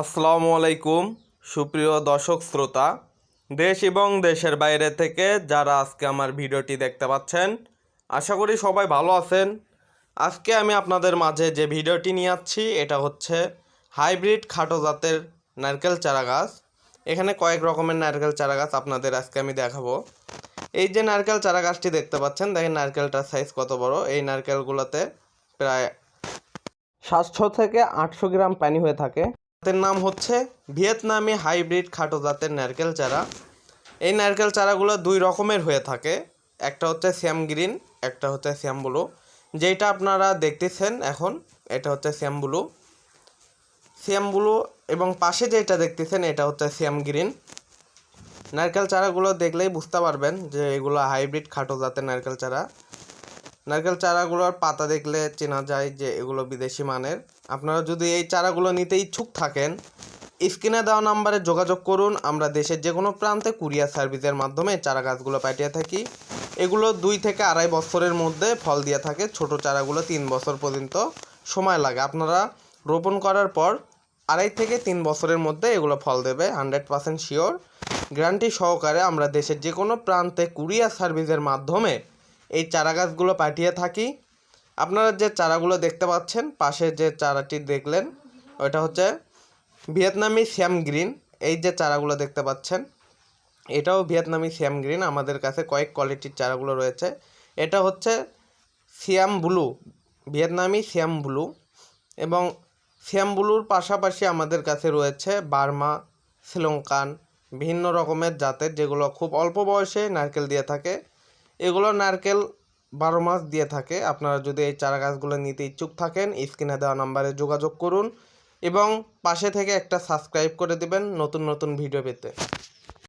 আসসালামু আলাইকুম, সুপ্রিয় দর্শক শ্রোতা। দেশ এবং দেশের বাইরে থেকে যারা আজকে আমার ভিডিওটি দেখতে পাচ্ছেন, আশা করি সবাই ভালো আছেন। আজকে আমি আপনাদের মাঝে যে ভিডিওটি নিয়ে আসছি এটা হচ্ছে হাইব্রিড খাটো জাতের নারকেল চারা গাছ। এখানে কয়েক রকমের নারকেল চারা গাছ আপনাদের আজকে আমি দেখাবো। এই যে নারকেল চারা গাছটি দেখতে পাচ্ছেন, দেখেন নারকেলটার সাইজ কত বড়। এই নারকেলগুলোতে প্রায় সাতশো থেকে আটশো গ্রাম পানি হয়ে থাকে। জাতের নাম হচ্ছে ভিয়েতনামি হাইব্রিড খাটো জাতের নারকেল চারা। এই নারকেল চারাগুলো দুই রকমের হয়ে থাকে। একটা হচ্ছে শ্যাম গ্রিন, একটা হচ্ছে শ্যাম ব্লু। যেটা আপনারা দেখতেছেন এখন, এটা হচ্ছে শ্যাম ব্লু। শ্যাম ব্লু এবং পাশে যেটা দেখতেছেন, এটা হচ্ছে শ্যাম গ্রিন। নারকেল চারাগুলো দেখলেই বুঝতে পারবেন যে এগুলো হাইব্রিড খাটো জাতের নারকেল চারা। নারকেল চারাগুলোর পাতা দেখলে চেনা যায় যে এগুলো বিদেশি মানের। আপনারা যদি এই চারাগুলো নিতে ইচ্ছুক থাকেন, স্ক্রিনে দেওয়া নাম্বারে যোগাযোগ করুন। আমরা দেশের যে কোনো প্রান্তে কুরিয়ার সার্ভিসের মাধ্যমে চারা গাছগুলো পাঠিয়ে থাকি। এগুলো দুই থেকে আড়াই বছরের মধ্যে ফল দিয়ে থাকে। ছোট চারাগুলো তিন বছর পর্যন্ত সময় লাগে। আপনারা রোপণ করার পর আড়াই থেকে তিন বছরের মধ্যে এগুলো ফল দেবে, হান্ড্রেড পার্সেন্ট শিওর। গ্যারান্টি সহকারে আমরা দেশের যে কোনো প্রান্তে কুরিয়ার সার্ভিসের মাধ্যমে এই চারা গাছগুলো পাঠিয়ে থাকি। আপনারা যে চারাগুলো দেখতে পাচ্ছেন, পাশে যে চারাটি দেখলেন, ওইটা হচ্ছে ভিয়েতনামি শ্যাম গ্রিন। এই যে চারাগুলো দেখতে পাচ্ছেন, এটাও ভিয়েতনামি শ্যাম গ্রিন। আমাদের কাছে কয়েক কোয়ালিটির চারাগুলো রয়েছে। এটা হচ্ছে সিয়াম ব্লু, ভিয়েতনামি শ্যাম ব্লু এবং শ্যাম ব্লুর পাশাপাশি আমাদের কাছে রয়েছে বার্মা, শ্রীলঙ্কান, ভিন্ন রকমের জাতের, যেগুলো খুব অল্প বয়সে নারকেল দিয়ে থাকে। এগুলো নারকেল বারো মাস দিয়ে থাকে। আপনারা যদি এই চারা গাছগুলো নিতে ইচ্ছুক থাকেন, স্ক্রিনে দেওয়া নাম্বারে যোগাযোগ করুন এবং পাশে থেকে একটা সাবস্ক্রাইব করে দেবেন নতুন নতুন ভিডিও পেতে।